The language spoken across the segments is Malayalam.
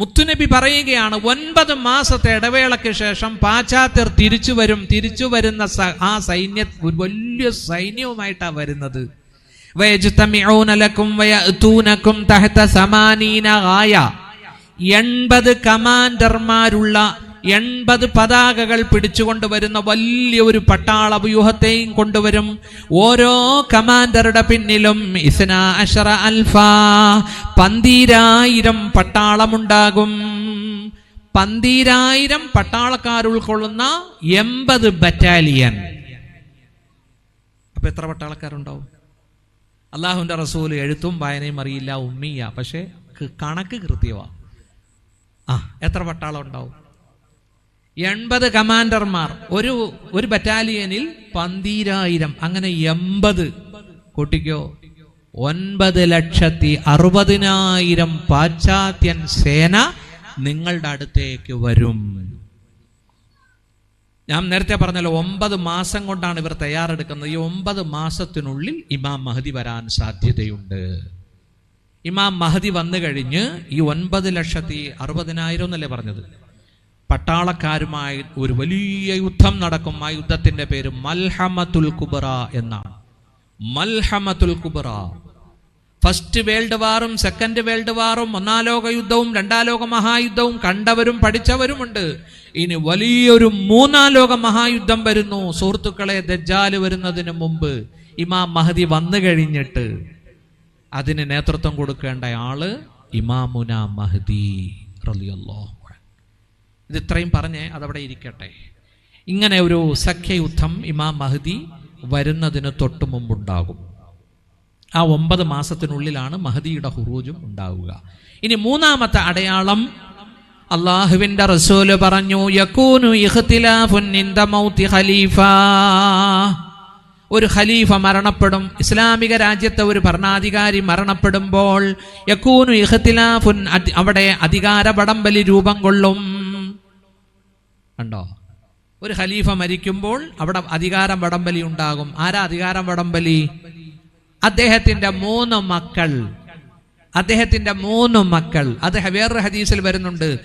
മുത്തുനബി പറയുകയാണ് ഒൻപത് മാസത്തെ ഇടവേളയ്ക്ക് ശേഷം പാശ്ചാത്യർ തിരിച്ചു വരും തിരിച്ചു വരുന്ന ആ സൈന്യ വലിയ സൈന്യവുമായിട്ടാണ് വരുന്നത്. എൺപത് കമാൻഡർമാരുള്ള എൺപത് പതാകകൾ പിടിച്ചുകൊണ്ട് വരുന്ന വലിയ ഒരു പട്ടാള വ്യൂഹത്തെയും കൊണ്ടുവരും. ഓരോ കമാൻഡറുടെ പിന്നിലും ഇസ്ന അഷറ അൽഫ പന്തീരായിരം പട്ടാളമുണ്ടാകും. പന്തീരായിരം പട്ടാളക്കാർ ഉൾക്കൊള്ളുന്ന എൺപത് ബറ്റാലിയൻ അപ്പൊ എത്ര പട്ടാളക്കാരുണ്ടാവും? അള്ളാഹുവിന്റെ റസൂൽ എഴുത്തും വായനയും അറിയില്ല ഉമ്മിയ. പക്ഷെ കണക്ക് കൃത്യമാ ആ എത്ര പട്ടാളം ഉണ്ടാവും? എൺപത് കമാൻഡർമാർ. ഒരു ഒരു ബറ്റാലിയനിൽ പന്തീരായിരം അങ്ങനെ എൺപത്. കൂട്ടിക്കോ. ഒൻപത് ലക്ഷത്തി അറുപതിനായിരം പാശ്ചാത്യൻ സേന നിങ്ങളുടെ അടുത്തേക്ക് വരും. ഞാൻ നേരത്തെ പറഞ്ഞല്ലോ ഒമ്പത് മാസം കൊണ്ടാണ് ഇവർ തയ്യാറെടുക്കുന്നത്. ഈ ഒമ്പത് മാസത്തിനുള്ളിൽ ഇമാം മഹദി വരാൻ സാധ്യതയുണ്ട്. ഇമാം മഹദി വന്നു കഴിഞ്ഞ് ഈ ഒൻപത് ലക്ഷത്തി അറുപതിനായിരം എന്നല്ലേ പറഞ്ഞത്? പട്ടാളക്കാരുമായി ഒരു വലിയ യുദ്ധം നടക്കും. ആ യുദ്ധത്തിന്റെ പേര് മൽഹമത്തുൽ കുബറ എന്നാണ്. മൽഹമത്തുൽ കുബറ. ഫസ്റ്റ് വേൾഡ് വാറും സെക്കൻഡ് വേൾഡ് വാറും ഒന്നാം ലോക യുദ്ധവും രണ്ടാം ലോക മഹായുദ്ധവും കണ്ടവരും പഠിച്ചവരുമുണ്ട്. ഇനി വലിയൊരു മൂന്നാം ലോക മഹായുദ്ധം വരുന്നു. സുഹൃത്തുക്കളെ ദജ്ജാൽ വരുന്നതിന് മുമ്പ് ഇമാം മഹദി വന്നു കഴിഞ്ഞിട്ട് അതിന് നേതൃത്വം കൊടുക്കേണ്ട ആൾ ഇമാമുന മഹദി റലിയല്ലോ. ഇത് ഇത്രയും പറഞ്ഞ് അതവിടെ ഇരിക്കട്ടെ. ഇങ്ങനെ ഒരു സഖ്യയുദ്ധം ഇമാം മഹദി വരുന്നതിന് തൊട്ടു മുമ്പുണ്ടാകും. ആ ഒമ്പത് മാസത്തിനുള്ളിലാണ് മഹദിയുടെ ഹുറൂജും ഉണ്ടാവുക. ഇനി മൂന്നാമത്തെ അടയാളം അള്ളാഹുവിന്റെ റസൂൽ പറഞ്ഞു യക്കൂനു ഖലീഫ. ഒരു ഖലീഫ മരണപ്പെടും ഇസ്ലാമിക രാജ്യത്തെ ഒരു ഭരണാധികാരി മരണപ്പെടുമ്പോൾ യക്കൂനു ഇഹത്തിലാഫുൻ അവിടെ അധികാര വടംവലി രൂപം കൊള്ളും. കണ്ടോ? ഒരു ഖലീഫ മരിക്കുമ്പോൾ അവിടെ അധികാരം വടംവലി ഉണ്ടാകും. ആരാ അധികാരം വടംവലി? അദ്ദേഹത്തിന്റെ മൂന്ന് മക്കൾ. അദ്ദേഹത്തിന്റെ മൂന്ന് മക്കൾ. അത് വേറൊരു ഹദീസിൽ വരുന്നുണ്ട്.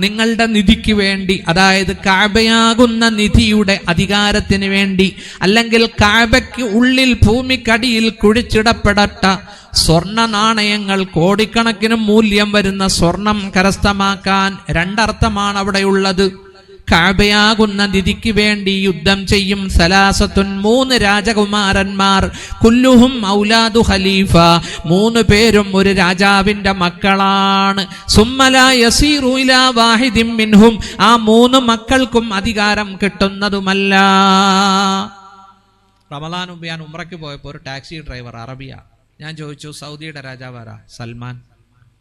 നിങ്ങളുടെ നിധിക്ക് വേണ്ടി അതായത് കാബയാകുന്ന നിധിയുടെ അധികാരത്തിന് വേണ്ടി അല്ലെങ്കിൽ കാബയ്ക്ക് ഉള്ളിൽ ഭൂമിക്കടിയിൽ കുഴിച്ചിടപ്പെടട്ട സ്വർണ നാണയങ്ങൾ കോടിക്കണക്കിന് മൂല്യം വരുന്ന സ്വർണം കരസ്ഥമാക്കാൻ രണ്ടർത്ഥമാണ് അവിടെയുള്ളത്. കാബയാകുന്ന നിധിക്ക് വേണ്ടി യുദ്ധം ചെയ്യും സലാസത്തുൻ മൂന്ന് രാജകുമാരന്മാർ. കുല്ലുഹും ഔലാദു ഖലീഫ. മൂന്ന് പേരും ഒരു രാജാവിന്റെ മക്കളാണ്. വാഹിദിൻ മിൻഹും. ആ മൂന്ന് മക്കൾക്കും അധികാരം കിട്ടുന്നതുമല്ല. റമലാൻ ഉബിയാൻ ഉമ്രയ്ക്ക് പോയപ്പോൾ ഒരു ടാക്സി ഡ്രൈവർ അറബിയ. ഞാൻ ചോദിച്ചു സൗദിയുടെ രാജാവാരാ സൽമാൻ.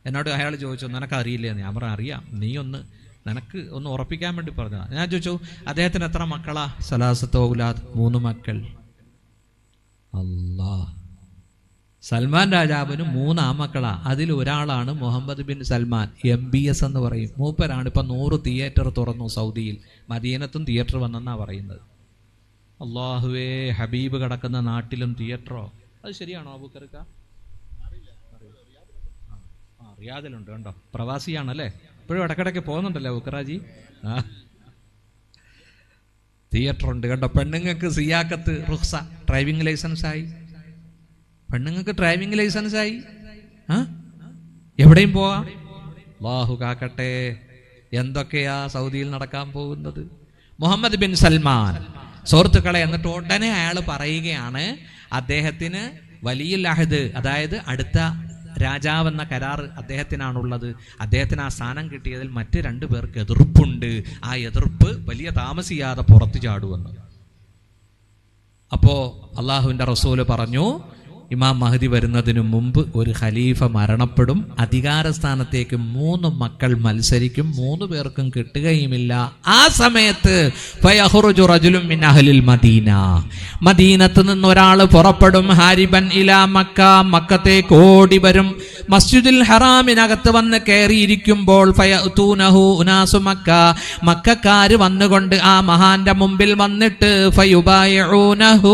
എന്നോട് അയാൾ ചോദിച്ചു നിനക്ക് അറിയില്ലേ ഞാൻ പറഞ്ഞു അറിയാം നീ ഒന്ന് നിനക്ക് ഒന്ന് ഉറപ്പിക്കാൻ വേണ്ടി പറഞ്ഞു ഞാൻ ചോദിച്ചു അദ്ദേഹത്തിന് എത്ര മക്കളാ? സലാസത്ത് ഔലാദ് മൂന്ന് മക്കൾ. അല്ലാ സൽമാൻ രാജാവിന് മൂന്ന് ആമക്കളാ അതിൽ ഒരാളാണ് Mohammed bin Salman M B S എന്ന് പറയും. മൂപ്പരാണ് ഇപ്പം നൂറ് തിയേറ്റർ തുറന്നു സൗദിയിൽ. മദീനത്തും തിയേറ്റർ വന്നെന്നാണ് പറയുന്നത്. അള്ളാഹുവേ ഹബീബ് കിടക്കുന്ന നാട്ടിലും തിയേറ്ററോ? അത് ശരിയാണോ അബുക്കർക്ക? റിയാദിലുണ്ട് കണ്ടോ? പ്രവാസിയാണല്ലേ? ഇപ്പോഴും ഇടക്കിടയ്ക്ക് പോകുന്നുണ്ടല്ലേ ബുക്കറാജി ആ. തിയേറ്റർ ഉണ്ട് കണ്ടോ? പെണ്ണുങ്ങൾക്ക് സിയാക്കത്ത് റുഖ്സ ഡ്രൈവിംഗ് ലൈസൻസ് ആയി. പെണ്ണുങ്ങൾക്ക് ഡ്രൈവിംഗ് ലൈസൻസ് ആയി. ആ? എവിടെയും പോവാം? ബാഹു കാക്കട്ടെ. എന്തൊക്കെയാ സൗദിയിൽ നടക്കാൻ പോകുന്നത്? Mohammed bin Salman. സുഹൃത്തുക്കളെ എന്നിട്ട് ഉടനെ അയാൾ പറയുകയാണ് അദ്ദേഹത്തിന് വലിയ ലഹദ് അതായത് അടുത്ത രാജാവെന്ന കരാർ അദ്ദേഹത്തിനാണുള്ളത്. അദ്ദേഹത്തിന് ആ സ്ഥാനം കിട്ടിയതിൽ മറ്റ് രണ്ടു പേർക്ക് എതിർപ്പുണ്ട്. ആ എതിർപ്പ് വലിയ താമസിയാതെ പുറത്തു ചാടുമെന്ന്. അപ്പോ അള്ളാഹുവിന്റെ റസൂൽ പറഞ്ഞു ഇമാം മഹദി വരുന്നതിനു മുമ്പ് ഒരു ഖലീഫ മരണപ്പെടും. അധികാരസ്ഥാനത്തേക്ക് മൂന്ന് മക്കൾ മത്സരിക്കും. മൂന്ന് പേർക്കും കിട്ടുകയുമില്ല. ആ സമയത്ത് മദീന. മദീനത്ത് നിന്ന് ഒരാൾ പുറപ്പെടും. ഹാരിബൻ ഇല മക്ക. മക്കത്തേക്ക് ഓടി വരും. മസ്ജിദുൽ ഹറാമിനകത്ത് വന്ന് കയറിയിരിക്കുമ്പോൾ മക്ക. മക്കാര് വന്നുകൊണ്ട് ആ മഹാന്റെ മുമ്പിൽ വന്നിട്ട് ഫയുബായിഊനഹു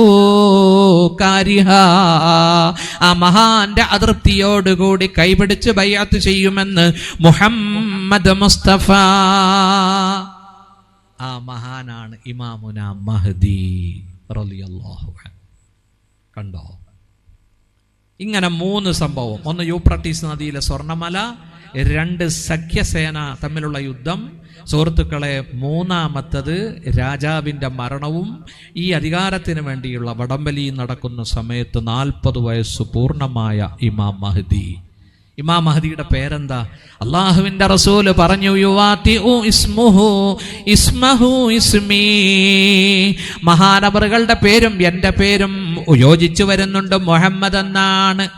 കാരിഹാ. ആ മഹാന്റെ അതൃപ്തിയോടുകൂടി കൈപിടിച്ച് ബയ്യാത്ത് ചെയ്യുമെന്ന് മുഹമ്മദ് മുസ്തഫ. ആ മഹാനാണ് ഇമാമുന മഹദി റളിയല്ലാഹു അൻഹു. കണ്ടോ? ഇങ്ങനെ മൂന്ന് സംഭവം. ഒന്ന് യൂപ്രട്ടീസ് നദിയിലെ സ്വർണമല രണ്ട് സഖ്യസേന തമ്മിലുള്ള യുദ്ധം. സുഹൃത്തുക്കളെ മൂന്നാമത്തത് രാജാവിന്റെ മരണവും ഈ അധികാരത്തിന് വേണ്ടിയുള്ള വടംവലി നടക്കുന്ന സമയത്ത് നാൽപ്പത് വയസ്സ് പൂർണമായ ഇമാം മഹദി. ഇമാം മഹദിയുടെ പേരെന്താ? അള്ളാഹുവിന്റെ റസൂൽ പറഞ്ഞു യുവാത്തി ഇസ്മുഹു ഇസ്മഹു ഇസ്മീ. മഹാനബറുകളുടെ പേരും എന്റെ പേരും യോജിച്ചു വരുന്നുണ്ട് മുഹമ്മദ് എന്നാണ്.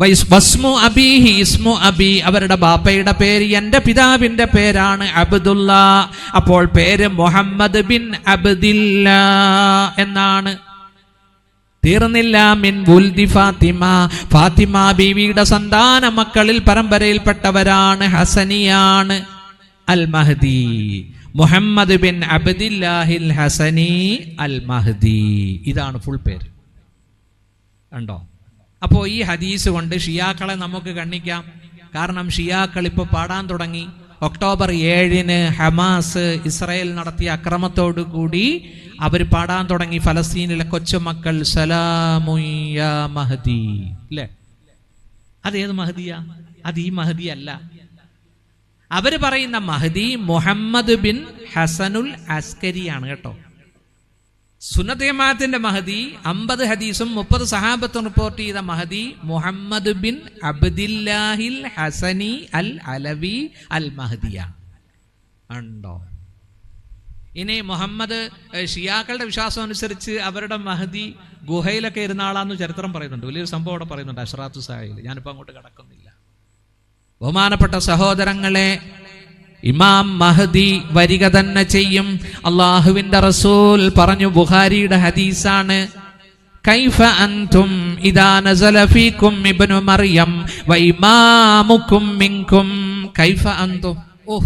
വസ്മു അബീഹി ഇസ്മു അബി അവരുടെ ബാപ്പയുടെ പേര് എന്റെ പിതാവിന്റെ പേരാണ് അബ്ദുല്ല. അപ്പോൾ പേര് മുഹമ്മദ് ബിൻ അബ്ദില്ല എന്നാണ്. തീർന്നില്ല മിൻ വുൽദി ഫാത്തിമ. ഫാത്തിമ ബീവിയുടെ സന്താന മക്കളിൽ പരമ്പരയിൽപ്പെട്ടവരാണ് ഹസനിയാണ്. Al Mahdi Muhammad bin അബ്ദില്ലാഹിൽ Hasani al Mahdi ഇതാണ് ഫുൾ പേര്. കണ്ടോ? അപ്പോ ഈ ഹദീസ് കൊണ്ട് ഷിയാക്കളെ നമുക്ക് കണ്ണിക്കാം കാരണം ഷിയാക്കൾ ഇപ്പോൾ പാടാൻ തുടങ്ങി. ഒക്ടോബർ ഏഴിന് ഹമാസ് ഇസ്രായേൽ നടത്തിയ അക്രമത്തോടു കൂടി അവർ പാടാൻ തുടങ്ങി. ഫലസ്തീനിലെ കൊച്ചുമക്കൾ സലാമുയ മഹദി. അല്ലേ അതേത് മഹദിയ? അത് ഈ മഹദി അല്ല. അവർ പറയുന്ന മഹദി മുഹമ്മദ് ബിൻ ഹസനുൽ അസ്കരിയാണ് കേട്ടോ. സുന്നത്തേമാത്തിന്റെ മഹദി അമ്പത് ഹദീസും മുപ്പത് സഹാബത്തും റിപ്പോർട്ട് ചെയ്ത Mahdi Muhammad bin അബ്ദില്ലാഹിൽ Hasani al Alawi al മഹദിയാണ് ഉണ്ടോ? ഇനി മുഹമ്മദ് ഷിയാക്കളുടെ വിശ്വാസം അനുസരിച്ച് അവരുടെ മഹദി ഗുഹയിലൊക്കെ ഇരുന്ന ആളാന്ന് ചരിത്രം പറയുന്നുണ്ട്. വലിയൊരു സംഭവം അവിടെ പറയുന്നുണ്ട് അഷ്റാത്തു സാഹിൽ ഞാനിപ്പോൾ അങ്ങോട്ട് കടക്കുന്നില്ല. ബഹുമാനപ്പെട്ട സഹോദരങ്ങളെ ഇമാം മഹദി വരിക തന്നെ ചെയ്യും. അള്ളാഹുവിന്റെ റസൂൽ പറഞ്ഞു ബുഹാരിയുടെ ഹദീസാണ്. കൈഫ അൻതും ഇദാ നസല ഫീകും ഇബ്നു മറിയം വൈമാമുക്കും മിൻകും കൈഫ അൻതും. ഓ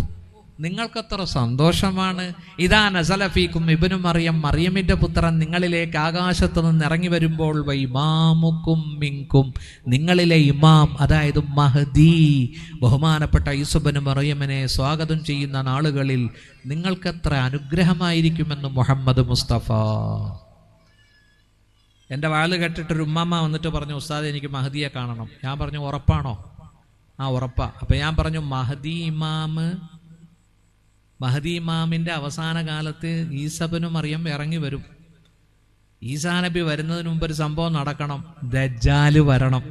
നിങ്ങൾക്കത്ര സന്തോഷമാണ്. ഇതാ നസലഫീക്കും ഇബനു മറിയം മറിയമിന്റെ പുത്രൻ നിങ്ങളിലേക്ക് ആകാശത്ത് നിന്ന് ഇറങ്ങി വരുമ്പോൾ വൈമാമുക്കും മിങ്കും. നിങ്ങളിലെ ഇമാം അതായത് മഹദി ബഹുമാനപ്പെട്ട യൂസുബന് മറിയമ്മനെ സ്വാഗതം ചെയ്യുന്ന നാളുകളിൽ നിങ്ങൾക്കത്ര അനുഗ്രഹമായിരിക്കുമെന്ന് മുഹമ്മദ് മുസ്തഫ. എന്റെ വാൽ കേട്ടിട്ടൊരു ഉമ്മാമ്മ വന്നിട്ട് പറഞ്ഞു ഉസ്താദ് എനിക്ക് മഹദിയെ കാണണം. ഞാൻ പറഞ്ഞു ഉറപ്പാണോ? ആ ഉറപ്പാ. അപ്പം ഞാൻ പറഞ്ഞു മഹദി ഇമാമ് മഹദി ഇമാമിന്റെ അവസാന കാലത്ത് ഈസബനും അറിയാം ഇറങ്ങി വരും. ഈസാ നബി വരുന്നതിന് മുമ്പ് ഒരു സംഭവം നടക്കണം. ദജ്ജാൽ വരണം.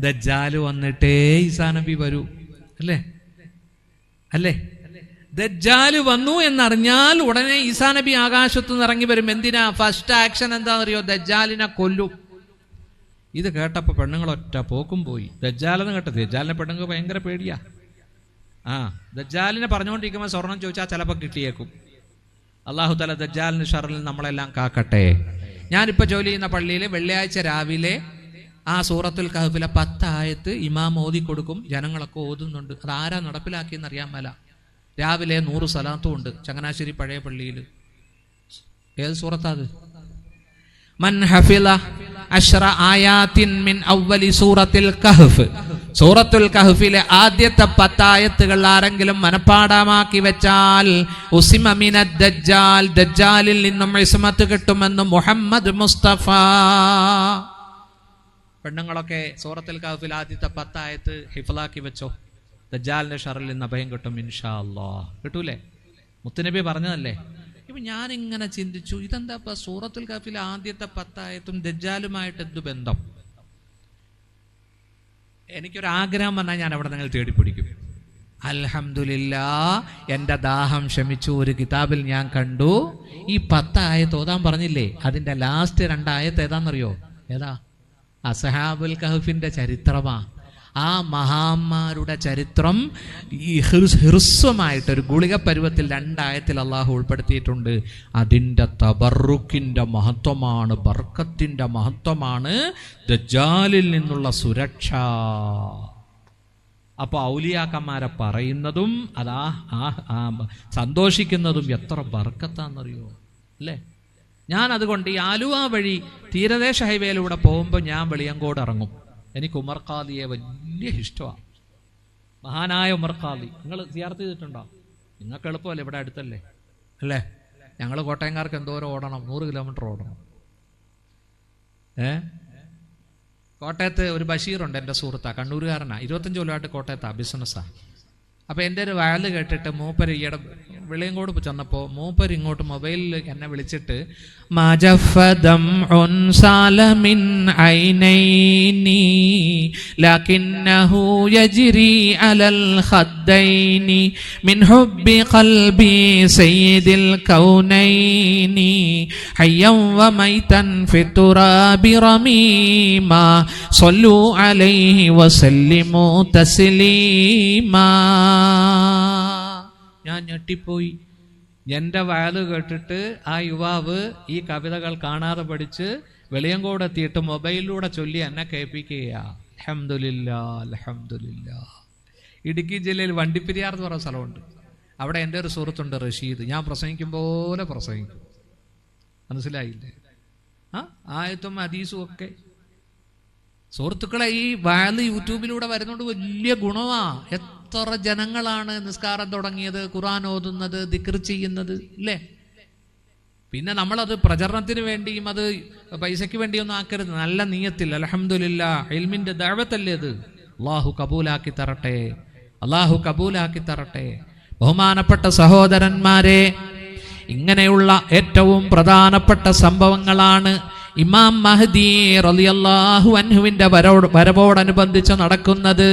ദജ്ജാൽ വന്നിട്ടേ ഈസാ നബി വരൂ. അല്ലേ? അല്ലേ? ദജ്ജാൽ വന്നു എന്നറിഞ്ഞാൽ ഉടനെ ഈസാ നബി ആകാശത്തു നിന്ന് ഇറങ്ങി വരും. എന്തിനാ? ഫസ്റ്റ് ആക്ഷൻ എന്താണെന്നറിയോ? ദജ്ജാലിനെ കൊല്ലും. ഇത് കേട്ടപ്പോൾ പെണ്ണുങ്ങളൊറ്റ പോക്കും പോയി. ദജ്ജാലെന്ന് കേട്ടത്? ദജ്ജാലിനെ പെണ്ണുങ്ങൾ ഭയങ്കര പേടിയാ. ആ ദജ്ജാലിനെ പറഞ്ഞുകൊണ്ടിരിക്കുമ്പോൾ സ്വർണം ചോദിച്ചാൽ ചിലപ്പോൾ കിട്ടിയേക്കും. അള്ളാഹു തല ദജ്ജാലിന് ഷറിൽ നമ്മളെല്ലാം കാക്കട്ടെ. ഞാനിപ്പോൾ ജോലി ചെയ്യുന്ന പള്ളിയിൽ വെള്ളിയാഴ്ച രാവിലെ ആ സൂറത്തുൽ കഹഫിലെ പത്തായത്ത് ഇമാം ഓതി കൊടുക്കും ജനങ്ങളൊക്കെ ഓതുന്നുണ്ട്. അത് ആരാ നടപ്പിലാക്കിയെന്ന് അറിയാൻ മേല. രാവിലെ നൂറ് സ്ഥലത്തും ഉണ്ട് ചങ്ങനാശ്ശേരി പഴയ പള്ളിയിൽ ഏത് സൂറത്താ അത്? മൻ ഹഫില അഷ്റ ആയാത്തിൻ മിൻ അവലി സൂറത്തിൽ കഹ്ഫ്. സൂറത്തുൽ കഹ്ഫിലെ ആദ്യത്തെ പത്തായത്തുകൾ ആരെങ്കിലും മനഃപ്പാടമാക്കി വെച്ചാൽ ഉസിമ മിന ദജ്ജാൽ ദജ്ജാലിൽ നിന്നും ഇസ്മത്ത് കിട്ടുമെന്ന് മുഹമ്മദ് മുസ്തഫ. പെണ്ണുങ്ങളൊക്കെ സൂറത്തുൽ കഹ്ഫിൽ ആദ്യത്തെ പത്തായത്ത് ഹിഫലാക്കി വെച്ചോ? ദജ്ജാലിന്റെ ഷറിൽ നിന്ന് അഭയം കിട്ടും ഇൻഷാ അല്ലാ കിട്ടൂലേ? മുത്തുനബി പറഞ്ഞതല്ലേ? ഇപ്പൊ ഞാൻ ഇങ്ങനെ ചിന്തിച്ചു ഇതെന്താ സൂറത്തുൽ കഫിലെ ആദ്യത്തെ പത്തായത്തും ദജ്ജാലുമായിട്ട് എന്ത് ബന്ധം? എനിക്കൊരു ആഗ്രഹം വന്നാൽ ഞാൻ അവിടെ നിങ്ങൾ തേടിപ്പിടിക്കും. അൽഹംദുലില്ലാ എന്റെ ദാഹം ക്ഷമിച്ചു ഒരു കിതാബിൽ ഞാൻ കണ്ടു. ഈ പത്തായത്ത് ഓതാൻ പറഞ്ഞില്ലേ? അതിന്റെ ലാസ്റ്റ് രണ്ടായത്ത് ഏതാണെന്നറിയോ ഏതാ? അസഹാബുൽ കഹഫിന്റെ ചരിത്രമാ. ആ മഹാന്മാരുടെ ചരിത്രം ഈ ഹിർസ് ഹിർസ്വമായിട്ട് ഒരു ഗുളിക പരുവത്തിൽ രണ്ടായത്തിൽ അള്ളാഹു ഉൾപ്പെടുത്തിയിട്ടുണ്ട്. അതിന്റെ തബറുക്കിന്റെ മഹത്വമാണ് ബർക്കത്തിന്റെ മഹത്വമാണ് ദജാലിൽ നിന്നുള്ള സുരക്ഷ. അപ്പോൾ ഔലിയാക്കന്മാരെ പറയുന്നതും അതാ ആ ആ സന്തോഷിക്കുന്നതും എത്ര ബർക്കത്താണെന്നറിയോ? അല്ലേ? ഞാൻ അതുകൊണ്ട് ഈ ആലുവ വഴി തീരദേശ ഹൈവേയിലൂടെ പോകുമ്പോൾ ഞാൻ വെളിയങ്കോട് ഇറങ്ങും. എനിക്ക് ഉമർ ഖാദിയെ വലിയ ഇഷ്ടമാണ്. മഹാനായ ഉമർ ഖാദി. നിങ്ങൾ സിയാർത്ത് ചെയ്തിട്ടുണ്ടോ? നിങ്ങൾക്ക് എളുപ്പമല്ലേ ഇവിടെ അടുത്തല്ലേ? അല്ലേ? ഞങ്ങൾ കോട്ടയംകാർക്ക് എന്തോരം ഓടണം. നൂറ് കിലോമീറ്റർ ഓടണം. ഏ? കോട്ടയത്ത് ഒരു ബഷീറുണ്ട് എന്റെ സുഹൃത്താ കണ്ണൂരുകാരനാണ് ഇരുപത്തഞ്ച് കൊല്ലമായിട്ട് കോട്ടയത്താണ് ബിസിനസ്സാണ് അപ്പോൾ എന്റെ ഒരു വയൽ കേട്ടിട്ട് മൂപ്പര് ഈയിടെ വിളയങ്കോട് ചെന്നപ്പോ മൂപ്പർ ഇങ്ങോട്ട് മൊബൈലിൽ എന്നെ വിളിച്ചിട്ട് സാലമിൻ ഐനൈനി യജ്രി അലൽ ഖദ്ദൈനി മിൻ ഖൽബി കൗനൈനി വമൈതൻ അലൈഹി വസല്ലിമു തസ്ലീമാ. ഞാൻ ഞെട്ടിപ്പോയി. എന്റെ വയൽ കേട്ടിട്ട് ആ യുവാവ് ഈ കവിതകൾ കാണാതെ പഠിച്ച് വെളിയങ്കോട് എത്തിയിട്ട് മൊബൈലിലൂടെ ചൊല്ലി എന്നെ കേൾപ്പിക്കുക അലഹമില്ല അലഹമില്ല ഇടുക്കി ജില്ലയിൽ വണ്ടിപ്പെരിയാർ എന്ന് പറയുന്ന സ്ഥലമുണ്ട്. അവിടെ എന്റെ ഒരു സുഹൃത്തുണ്ട് റഷീദ്. ഞാൻ പ്രസംഗിക്കും പോലെ പ്രസംഗിക്കും. മനസ്സിലായില്ലേ? ആ ആയത്തും അതീസും ഒക്കെ. സുഹൃത്തുക്കളെ ഈ വാൽ യൂട്യൂബിലൂടെ വരുന്നോണ്ട് വലിയ ഗുണമാ. എത്ര ജനങ്ങളാണ് നിസ്കാരം തുടങ്ങിയത് ഖുറാൻ ഓതുന്നത് ദിക്ർ ചെയ്യുന്നത് ഇല്ലേ? പിന്നെ നമ്മളത് പ്രചരണത്തിന് വേണ്ടിയും അത് പൈസയ്ക്ക് വേണ്ടിയൊന്നും ആക്കരുത്. നല്ല നീയത്തിൽ അലഹമില്ല എൽമിന്റെ ദഴവത്തല്ലേ ഇത്? അള്ളാഹു കബൂലാക്കി തരട്ടെ അള്ളാഹു കബൂലാക്കി തരട്ടെ. ബഹുമാനപ്പെട്ട സഹോദരന്മാരെ ഇങ്ങനെയുള്ള ഏറ്റവും പ്രധാനപ്പെട്ട സംഭവങ്ങളാണ് ഇമാം മഹദി റളിയല്ലാഹു അൻഹുവിന്റെ വരവോട് വരവോടനുബന്ധിച്ച് നടക്കുന്നത്.